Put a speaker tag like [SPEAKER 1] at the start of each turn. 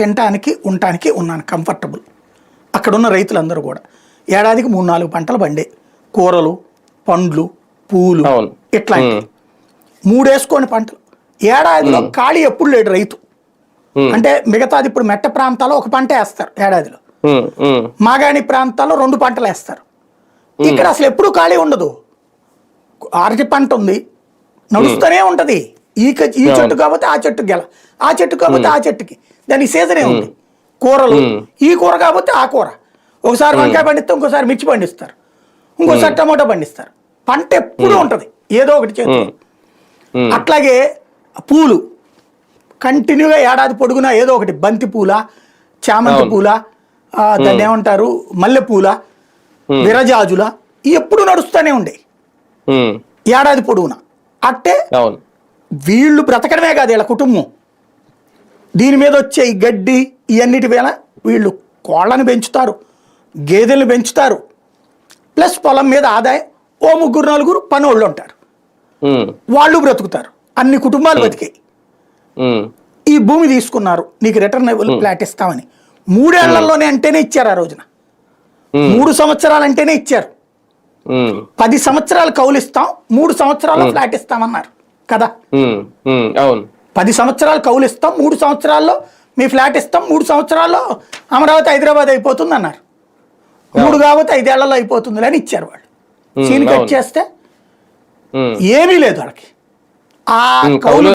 [SPEAKER 1] తినటానికి ఉండటానికి ఉన్నాను కంఫర్టబుల్ అక్కడ ఉన్న రైతులందరూ కూడా. ఏడాదికి మూడు నాలుగు పంటలు పండే. కూరలు పండ్లు పూలు. ఇట్లాంటివి. మూడేసుకోని పంటలు. ఏడాదిలో ఖాళీ ఎప్పుడు లేడు రైతు. అంటే మిగతాది ఇప్పుడు మెట్ట ప్రాంతాల్లో ఒక పంట వేస్తారు ఏడాదిలో. మాగాణి ప్రాంతాల్లో రెండు పంటలు వేస్తారు. ఇక్కడ అసలు ఎప్పుడూ ఖాళీ ఉండదు. అరటి పంట ఉంది. నడుస్తూనే ఉంటది. ఈ ఈ చెట్టు కాబట్టి ఆ చెట్టు గెల. ఆ చెట్టు కాబట్టి ఆ చెట్టుకి. దానికి సీజనే ఉంది. కూరలు. ఈ కూర కాబట్టి ఆ కూర. ఒకసారి వంకాయ పండిస్తే ఇంకోసారి మిర్చి పండిస్తారు. ఇంకోసారి టమాటో పండిస్తారు. పంట ఎప్పుడూ ఉంటది. ఏదో ఒకటి చేతి అట్లాగే పూలు. కంటిన్యూగా ఏడాది పొడుగునా ఏదో ఒకటి. బంతి పూల చామంతి పూల దాన్ని ఏమంటారు? మల్లె పూల విరజాజుల ఎప్పుడు నడుస్తూనే ఉండే ఏడాది పొడుగునా. అట్టే వీళ్ళు బ్రతకడమే కాదు వీళ్ళ కుటుంబం. దీని మీద వచ్చే ఈ గడ్డి ఇవన్నిటి వేళ వీళ్ళు కోళ్ళని పెంచుతారు గేదెలను పెంచుతారు. ప్లస్ పొలం మీద ఆదాయం ఓ ముగ్గురు నలుగురు పనోళ్ళు ఉంటారు.
[SPEAKER 2] ఉమ్,
[SPEAKER 1] వాళ్ళు బ్రతుకుతారు. అన్ని కుటుంబాలు బతికాయి. ఈ భూమి తీసుకున్నారు. నీకు రిటర్న్ ఫ్లాట్ ఇస్తామని. మూడేళ్ళలోనే అంటేనే ఇచ్చారు ఆ రోజున. మూడు సంవత్సరాలు అంటేనే ఇచ్చారు. పది సంవత్సరాలు కౌలు ఇస్తాం మూడు సంవత్సరాలు ఫ్లాట్ ఇస్తామన్నారు. కదా?
[SPEAKER 2] అవును.
[SPEAKER 1] పది సంవత్సరాలు కౌలు ఇస్తాం మూడు సంవత్సరాల్లో మీ ఫ్లాట్ ఇస్తాం మూడు సంవత్సరాల్లో అమరావతి హైదరాబాద్ అయిపోతుంది అన్నారు మూడు కాబట్టి ఐదేళ్ళలో అయిపోతుంది అని ఇచ్చారు వాళ్ళు. Scene cut. చేస్తే ఏమీ లేదు వాళ్ళకి. ఆ
[SPEAKER 2] కౌలు